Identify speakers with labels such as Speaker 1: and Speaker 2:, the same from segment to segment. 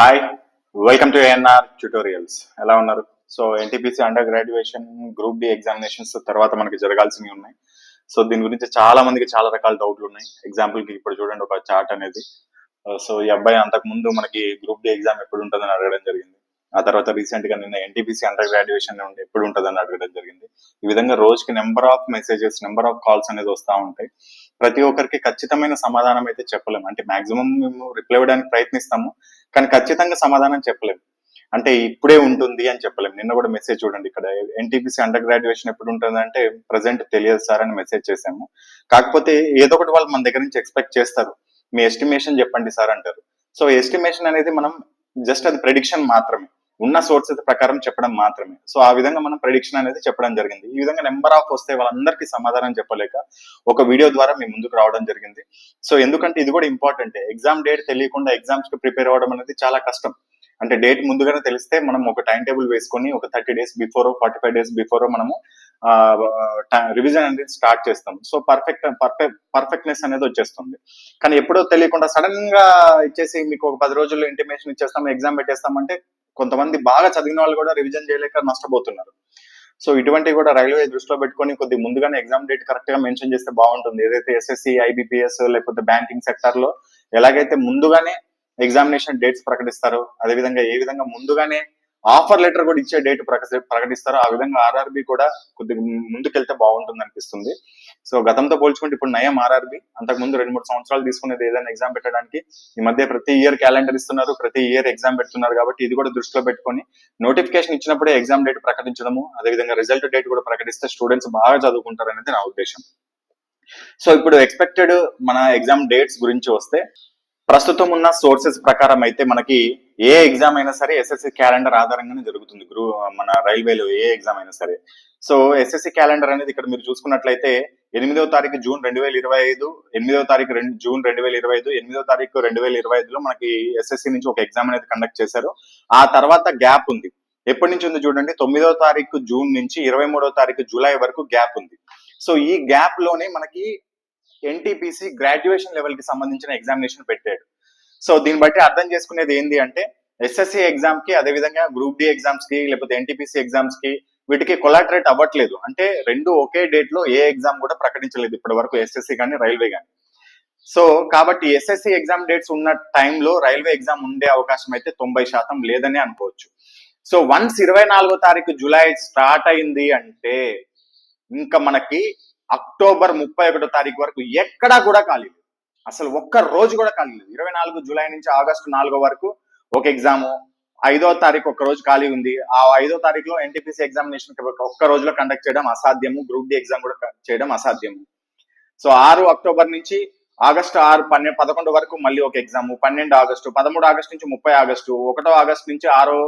Speaker 1: Hi welcome to ANR tutorials ఎలా ఉన్నారు? So NTPC under graduation group D examinations తర్వాత మనకి జరగాల్సినవి ఉన్నాయి. సో దీని గురించి చాలా మందికి చాలా రకాల డౌట్లు ఉన్నాయి. ఎగ్జాంపుల్కి ఇప్పుడు చూడండి ఒక చార్ట్ అనేది. Uh, సో ఈ అబ్బాయి అంతకు ముందు మనకి గ్రూప్ డి ఎగ్జామ్ ఎప్పుడు ఉంటుందని అడగడం జరిగింది. ఆ తర్వాత రీసెంట్గా నిన్న ఎన్టీపీసీ అండర్ గ్రాడ్యుయేషన్ ఉంటే ఎప్పుడు ఉంటుందని అడగడం జరిగింది. ఈ విధంగా రోజుకి number of messages number of calls అనేది వస్తూ ఉంటాయి. ప్రతి ఒక్కరికి ఖచ్చితమైన సమాధానం అయితే చెప్పలేము అంటే మాక్సిమం మేము రిప్లై ఇవ్వడానికి ప్రయత్నిస్తాము కానీ ఖచ్చితంగా సమాధానం చెప్పలేము అంటే ఇప్పుడే ఉంటుంది అని చెప్పలేము నిన్న కూడా మెసేజ్ చూడండి ఇక్కడ ఎన్టీపీసీ అండర్ గ్రాడ్యుయేషన్ ఎప్పుడు ఉంటుంది అంటే ప్రజెంట్ తెలియదు సార్ అని మెసేజ్ చేశాము. కాకపోతే ఏదో ఒకటి వాళ్ళు మన దగ్గర నుంచి ఎక్స్పెక్ట్ చేస్తారు. మీ ఎస్టిమేషన్ చెప్పండి సార్ అంటారు. సో ఎస్టిమేషన్ అనేది మనం జస్ట్ అది ప్రెడిక్షన్ మాత్రమే. ఉన్న సోర్సెస్ ప్రకారం చెప్పడం మాత్రమే. సో ఆ విధంగా మనం ప్రెడిక్షన్ అనేది చెప్పడం జరిగింది. ఈ విధంగా నెంబర్ ఆఫ్ వస్తే వాళ్ళందరికీ సమాధానం చెప్పలేక ఒక వీడియో ద్వారా మీ ముందుకు రావడం జరిగింది. సో ఎందుకంటే ఇది కూడా ఇంపార్టెంట్ ఎగ్జామ్ డేట్ తెలియకుండా ఎగ్జామ్స్కి ప్రిపేర్ అవ్వడం అనేది చాలా కష్టం. అంటే డేట్ ముందుగానే తెలిస్తే మనం ఒక టైం టేబుల్ వేసుకొని ఒక thirty days before forty five days before మనము రివిజన్ అనేది స్టార్ట్ చేస్తాం. సో పర్ఫెక్ట్ పర్ఫెక్ట్ పర్ఫెక్ట్నెస్ అనేది వచ్చేస్తుంది. కానీ ఎప్పుడో తెలియకుండా సడన్గా ఇచ్చేసి మీకు ఒక పది రోజుల్లో ఇంటిమేషన్ ఇచ్చేస్తాం ఎగ్జామ్ పెట్టేస్తామంటే కొంతమంది బాగా చదివిన వాళ్ళు కూడా రివిజన్ చేయలేక నష్టపోతున్నారు. సో ఇటువంటివి కూడా రైల్వే దృష్టిలో పెట్టుకొని కొద్ది ముందుగానే ఎగ్జామ్ డేట్ కరెక్ట్గా మెన్షన్ చేస్తే బాగుంటుంది. ఏదైతే ఎస్ఎస్సి ఐబిపిఎస్ లేకపోతే బ్యాంకింగ్ సెక్టర్లో ఎలాగైతే ముందుగానే ఎగ్జామినేషన్ డేట్స్ ప్రకటిస్తారో అదేవిధంగా ఏ విధంగా ముందుగానే ఆఫర్ లెటర్ కూడా ఇచ్చే డేట్ ప్రకటిస్తారో ఆ విధంగా ఆర్ఆర్బి కూడా కొద్దిగా ముందుకెళ్తే బాగుంటుంది అనిపిస్తుంది సో గతంతో పోల్చుకుంటే ఇప్పుడు నయం ఆర్ఆర్బి. అంతకు ముందు రెండు మూడు సంవత్సరాలు తీసుకునేది ఏదైనా ఎగ్జామ్ పెట్టడానికి. ఈ మధ్య ప్రతి ఇయర్ క్యాలెండర్ ఇస్తున్నారు ప్రతి ఇయర్ ఎగ్జామ్ పెడుతున్నారు కాబట్టి ఇది కూడా దృష్టిలో పెట్టుకొని నోటిఫికేషన్ ఇచ్చినప్పుడే ఎగ్జామ్ డేట్ ప్రకటించడము అదేవిధంగా రిజల్ట్ డేట్ కూడా ప్రకటిస్తే స్టూడెంట్స్ బాగా చదువుకుంటారు అనేది నా ఉద్దేశం. సో ఇప్పుడు ఎక్స్పెక్టెడ్ మన ఎగ్జామ్ డేట్స్ గురించి వస్తే ప్రస్తుతం ఉన్న సోర్సెస్ ప్రకారం అయితే మనకి ఏ ఎగ్జామ్ అయినా సరే ఎస్ఎస్సి క్యాలెండర్ ఆధారంగానే జరుగుతుంది. గ్రూ మన రైల్వేలో ఏ ఎగ్జామ్ అయినా సరే. సో ఎస్ఎస్సి క్యాలెండర్ అనేది ఇక్కడ మీరు చూసుకున్నట్లయితే ఎనిమిదవ తారీఖు జూన్ రెండు వేల ఇరవై ఐదు ఎనిమిదవ తారీఖు రెండు జూన్ రెండు వేల ఇరవై ఐదు ఎనిమిదవ తారీఖు రెండు వేల ఇరవై ఐదులో మనకి ఎస్ఎస్సి నుంచి ఒక ఎగ్జామ్ అనేది కండక్ట్ చేశారు. ఆ తర్వాత గ్యాప్ ఉంది. ఎప్పటి నుంచి ఉంది చూడండి తొమ్మిదవ తారీఖు జూన్ నుంచి ఇరవై మూడవ తారీఖు జూలై వరకు గ్యాప్ ఉంది. సో ఈ గ్యాప్లోనే మనకి ఎన్టీపీసీ గ్రాడ్యుయేషన్ లెవెల్కి సంబంధించిన ఎగ్జామినేషన్ పెట్టాడు. సో దీన్ని బట్టి అర్థం చేసుకునేది ఏంటి అంటే ఎస్ఎస్సి ఎగ్జామ్కి అదేవిధంగా గ్రూప్ డి ఎగ్జామ్స్కి లేకపోతే ఎన్టీపీసీ ఎగ్జామ్స్కి వీటికి కొలాటరేట్ అవ్వట్లేదు. అంటే రెండు ఒకే డేట్లో ఏ ఎగ్జామ్ కూడా ప్రకటించలేదు ఇప్పటి వరకు ఎస్ఎస్సి కానీ రైల్వే కానీ. సో కాబట్టి ఎస్ఎస్సి ఎగ్జామ్ డేట్స్ ఉన్న టైంలో రైల్వే ఎగ్జామ్ ఉండే అవకాశం అయితే తొంభై శాతం లేదని అనుకోవచ్చు. సో వన్స్ ఇరవై నాలుగో తారీఖు జూలై స్టార్ట్ అయింది అంటే ఇంకా మనకి అక్టోబర్ ముప్పై ఒకటో తారీఖు వరకు ఎక్కడా కూడా ఖాళీ అసలు ఒక్క రోజు కూడా ఖాళీ లేదు. ఇరవై నాలుగు జూలై నుంచి ఆగస్టు నాలుగో వరకు ఒక ఎగ్జాము ఐదో తారీఖు ఒక రోజు ఖాళీ ఉంది. ఆ ఐదో తారీఖులో ఎన్టీపీసీ ఎగ్జామినేషన్ ఒక్క రోజులో కండక్ట్ చేయడం అసాధ్యము. గ్రూప్ డి ఎగ్జామ్ కూడా చేయడం అసాధ్యము. సో ఆరు అక్టోబర్ నుంచి ఆగస్టు ఆరు పన్నెండు పదకొండు వరకు మళ్ళీ ఒక ఎగ్జామ్ పన్నెండు ఆగస్టు పదమూడు ఆగస్టు నుంచి ముప్పై ఆగస్టు ఒకటో ఆగస్టు నుంచి ఆరో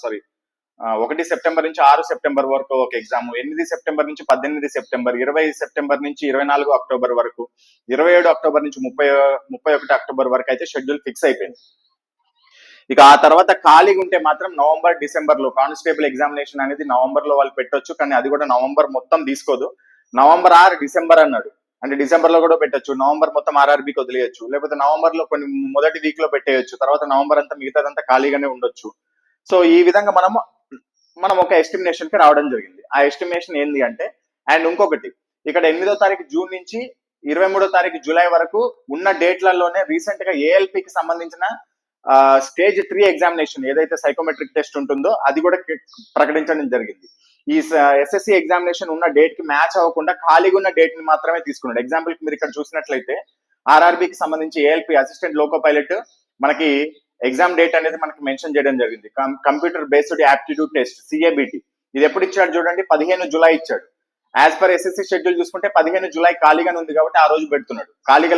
Speaker 1: సారీ ఒకటి సెప్టెంబర్ నుంచి ఆరు సెప్టెంబర్ వరకు ఒక ఎగ్జామ్ ఎనిమిది సెప్టెంబర్ నుంచి పద్దెనిమిది సెప్టెంబర్ ఇరవై సెప్టెంబర్ నుంచి ఇరవై నాలుగు అక్టోబర్ వరకు ఇరవై ఏడు అక్టోబర్ నుంచి ముప్పై ముప్పై ఒకటి అక్టోబర్ వరకు అయితే షెడ్యూల్ ఫిక్స్ అయిపోయింది. ఇక ఆ తర్వాత ఖాళీగా ఉంటే మాత్రం నవంబర్ డిసెంబర్లో కానిస్టేబుల్ ఎగ్జామినేషన్ అనేది నవంబర్లో వాళ్ళు పెట్టొచ్చు కానీ అది కూడా నవంబర్ మొత్తం తీసుకోదు. నవంబర్ ఆరు డిసెంబర్ అన్నాడు. అంటే డిసెంబర్లో కూడా పెట్టచ్చు నవంబర్ మొత్తం ఆర్ఆర్బీకి వదిలేయచ్చు లేకపోతే నవంబర్లో కొన్ని మొదటి వీక్లో పెట్టేయచ్చు తర్వాత నవంబర్ అంతా మిగతాదంతా ఖాళీగానే ఉండొచ్చు. సో ఈ విధంగా మనము మనం ఒక ఎస్టిమేషన్కి రావడం జరిగింది. ఆ ఎస్టిమేషన్ ఏంది అంటే అండ్ ఇంకొకటి ఇక్కడ ఎనిమిదో తారీఖు జూన్ నుంచి ఇరవై మూడో తారీఖు జూలై వరకు ఉన్న డేట్లలోనే రీసెంట్గా ఏఎల్పికి సంబంధించిన స్టేజ్ త్రీ ఎగ్జామినేషన్ ఏదైతే సైకోమెట్రిక్ టెస్ట్ ఉంటుందో అది కూడా ప్రకటించడం జరిగింది. ఈ ఎస్ఎస్సి ఎగ్జామినేషన్ ఉన్న డేట్కి మ్యాచ్ అవ్వకుండా ఖాళీగా ఉన్న డేట్ని మాత్రమే తీసుకున్నాడు. ఎగ్జాంపుల్ మీరు ఇక్కడ చూసినట్లయితే ఆర్ఆర్బికి సంబంధించి ఏఎల్పి అసిస్టెంట్ లోకో పైలట్ మనకి ఎగ్జామ్ డేట్ అనేది మనకి మెన్షన్ చేయడం జరిగింది. Computer based aptitude test CABT ఇది ఎప్పుడు ఇచ్చాడు చూడండి? పదిహేను జూలై ఇచ్చాడు. యాజ్ పర్ ఎస్ఎస్సి షెడ్యూల్ చూసుకుంటే పదిహేను జూలై ఖాళీగానే ఉంది కాబట్టి ఆ రోజు పెడుతున్నాడు. ఖాళీగా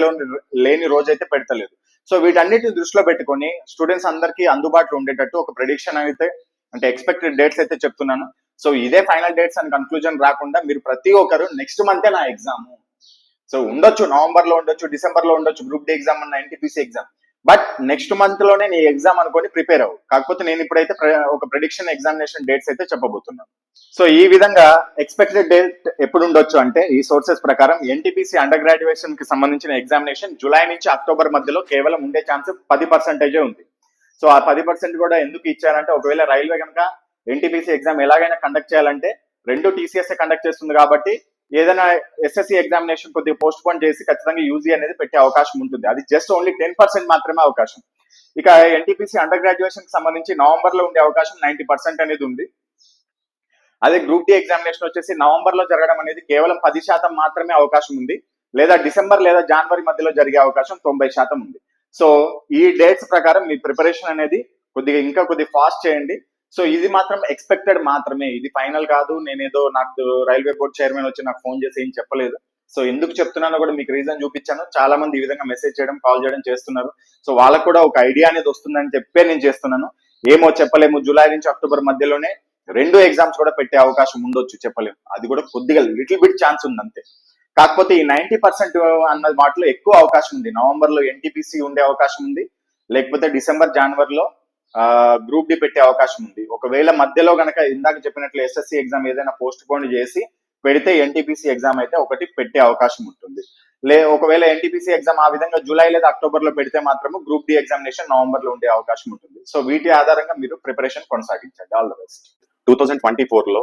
Speaker 1: లేని రోజు అయితే పెడతలేదు. సో వీటన్నిటిని దృష్టిలో పెట్టుకొని స్టూడెంట్స్ అందరికీ అందుబాటులో ఉండేటట్టు ఒక ప్రిడిక్షన్ అయితే అంటే ఎక్స్పెక్టెడ్ డేట్స్ అయితే చెప్తున్నాను. సో ఇదే ఫైనల్ డేట్స్ అండ్ కన్క్లూజన్ రాకుండా మీరు ప్రతి ఒక్కరు నెక్స్ట్ మంతే నా ఎగ్జామ్. సో ఉండొచ్చు నవంబర్లో ఉండొచ్చు డిసెంబర్లో ఉండొచ్చు గ్రూప్ డి ఎగ్జామ్ అన్న ఎన్టీపీసీ ఎగ్జామ్. బట్ నెక్స్ట్ మంత్లోనే నీ ఎగ్జామ్ అనుకొని ప్రిపేర్ అవ్వు కాకపోతే నేను ఇప్పుడైతే ఒక ప్రిడిక్షన్ ఎగ్జామినేషన్ డేట్స్ అయితే చెప్పబోతున్నాను. సో ఈ విధంగా ఎక్స్పెక్టెడ్ డేట్ ఎప్పుడు ఉండొచ్చు అంటే ఈ సోర్సెస్ ప్రకారం ఎన్టీపీసీ అండర్ గ్రాడ్యుయేషన్కి సంబంధించిన ఎగ్జామినేషన్ జూలై నుంచి అక్టోబర్ మధ్యలో కేవలం ఉండే ఛాన్స్ పది పర్సెంటేజే ఉంది. సో ఆ పది పర్సెంట్ కూడా ఎందుకు ఇచ్చారంటే ఒకవేళ రైల్వే కనుక ఎన్టీపీసీ ఎగ్జామ్ ఎలాగైనా కండక్ట్ చేయాలంటే రెండు టీసీఎస్ఏ కండక్ట్ చేస్తుంది కాబట్టి ఏదైనా ఎస్ఎస్సి ఎగ్జామినేషన్ కొద్దిగా పోస్ట్ పోన్ చేసి ఖచ్చితంగా యూజీ అనేది పెట్టే అవకాశం ఉంటుంది. అది జస్ట్ ఓన్లీ టెన్ పర్సెంట్ మాత్రమే అవకాశం. ఇక ఎన్టీపీసీ అండర్ గ్రాడ్యుయేషన్కి సంబంధించి నవంబర్లో ఉండే అవకాశం నైన్టీ పర్సెంట్ అనేది ఉంది. అదే గ్రూప్ డి ఎగ్జామినేషన్ వచ్చేసి నవంబర్లో జరగడం అనేది కేవలం పది శాతం మాత్రమే అవకాశం ఉంది. లేదా డిసెంబర్ లేదా జనవరి మధ్యలో జరిగే అవకాశం తొంభై శాతం ఉంది. సో ఈ డేట్స్ ప్రకారం మీ ప్రిపరేషన్ అనేది కొద్దిగా ఇంకా కొద్దిగా ఫాస్ట్ చేయండి. సో ఇది మాత్రం ఎక్స్పెక్టెడ్ మాత్రమే. ఇది ఫైనల్ కాదు. నేనేదో నాకు రైల్వే బోర్డ్ చైర్మన్ వచ్చి నాకు ఫోన్ చేసి ఏం చెప్పలేదు. సో ఎందుకు చెప్తున్నానో కూడా మీకు రీజన్ చూపించాను. చాలా మంది ఈ విధంగా మెసేజ్ చేయడం కాల్ చేయడం చేస్తున్నారు. సో వాళ్ళకు కూడా ఒక ఐడియా అనేది వస్తుందని చెప్పే నేను చేస్తున్నాను. ఏమో చెప్పలేము. జూలై నుంచి అక్టోబర్ మధ్యలోనే రెండు ఎగ్జామ్స్ కూడా పెట్టే అవకాశం ఉండొచ్చు చెప్పలేము. అది కూడా కొద్దిగా లిటిల్ బిట్ ఛాన్స్ ఉంది అంతే కాకపోతే ఈ నైన్టీ పర్సెంట్ అన్న వాటిలో ఎక్కువ అవకాశం ఉంది. నవంబర్లో ఎన్టీపీసీ ఉండే అవకాశం ఉంది. లేకపోతే డిసెంబర్ జనవరిలో గ్రూప్ డి పెట్టే అవకాశం ఉంది. ఒకవేళ మధ్యలో గనక ఇందాక చెప్పినట్లు ఎస్ఎస్సి ఎగ్జామ్ ఏదైనా పోస్ట్ పోన్ చేసి పెడితే ఎన్టీపీసీ ఎగ్జామ్ అయితే ఒకటి పెట్టే అవకాశం ఉంటుంది. లే ఒకవేళ ఎన్టీపీసీ ఎగ్జామ్ ఆ విధంగా జూలై లేదా అక్టోబర్లో పెడితే మాత్రము గ్రూప్ డి ఎగ్జామినేషన్ నవంబర్లో ఉండే అవకాశం ఉంటుంది. సో వీటి ఆధారంగా మీరు ప్రిపరేషన్ కొనసాగించండి. All the best
Speaker 2: two thousand twenty ఫోర్లో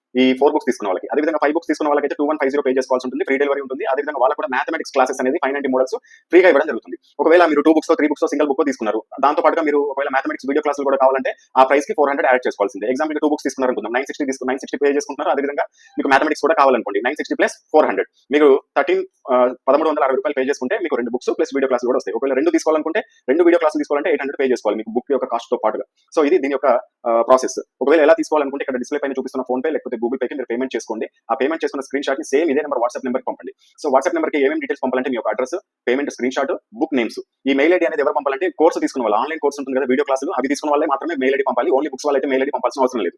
Speaker 2: ఈ ఫోర్ బుక్స్ తీసుకున్న వాళ్ళకి. అదేవిధంగా ఫైవ్ బుక్స్ తీసుకున్న వాళ్ళకి అయితే two one five zero pay చేసుకోవాల్సి ఉంటుంది ఫ్రీ డెలివరీ ఉంటుంది. అదేవిధంగా వాళ్ళకి కూడా మ్యాథమెటిక్స్ క్లాసెస్ అనేది ఫైవ్ నైన్టీ మోడల్స్ ఫ్రీగా ఇవ్వడం జరుగుతుంది. ఒకవేళ మీరు two books three books single book తీసుకున్నారు దాంతో పాటుగా మీరు ఒకవేళ మ్యాథమెటిక్స్ వీడియో క్లాసులు కూడా కావాలంటే ఆ ప్రైస్కి ఫోర్ హండ్రెడ్ యాడ్ చేసుకోవాల్సింది. ఎగ్జాంపుల్ టూ బుక్స్ తీసుకున్నారు అనుకుందాం. నైన్ సిక్స్టీ తీసుకుని నైన్ సిక్స్టీ పే చేసుకుంటున్నారు. అదేవిధంగా మీకు మ్యాథమెటిక్స్ కూడా కావాలనుకోండి. Nine sixty plus four hundred మీరు థర్టీన్ పదమూడు వందల అరవై రూపాయలు పే చేసుకుంటే మీకు రెండు బుక్స్ ప్లస్ వీడియో క్లాసులు కూడా వస్తాయి. ఒకవేళ రెండు తీసుకోవాలనుకుంటే రెండు వీడియో క్లాసులు తీసుకోవాలంటే ఎయిట్ హండ్రెడ్ పే చేసుకోవాలి. మీకు బుక్ యొక్క కాస్ట్తో పాటుగా. సో ఇది దీని యొక్క ప్రాసెస్ ఒకవేళ ఎలా తీసుకోవాలనుకుంటే ఇక్కడ డిస్ప్లే పైన చూపిస్తున్న ఫోన్ పే లేకపోతే గూగుల్ పేకి మీరు పేమెంట్ చేసుకోండి. ఆ పేమెంట్ చేసుకున్న స్క్రీన్ షాట్ని సేమ్ ఇదే నెంబర్ వాట్సాప్ నెంబర్ పంపండి. సో వాట్సాప్ నెంబర్కి ఏమేమి డీటెయిల్స్ పంపాలంటే మీ యొక్క address payment screen shot book names email ID అనేది ఎవరు పంపాలంటే కోర్సు తీసుకున్న వాళ్ళు. ఆన్లైన్ కోర్స్ ఉంటుంది కదా వీడియో క్లాసులు అవి తీసుకున్న వాళ్ళే మాత్రమే మెయిల్ ఐడి పంపాలి. ఓన్లీ బుక్స్ వాళ్ళైతే మెయిల్ ఐడి పంపాల్సిన అవసరం లేదు.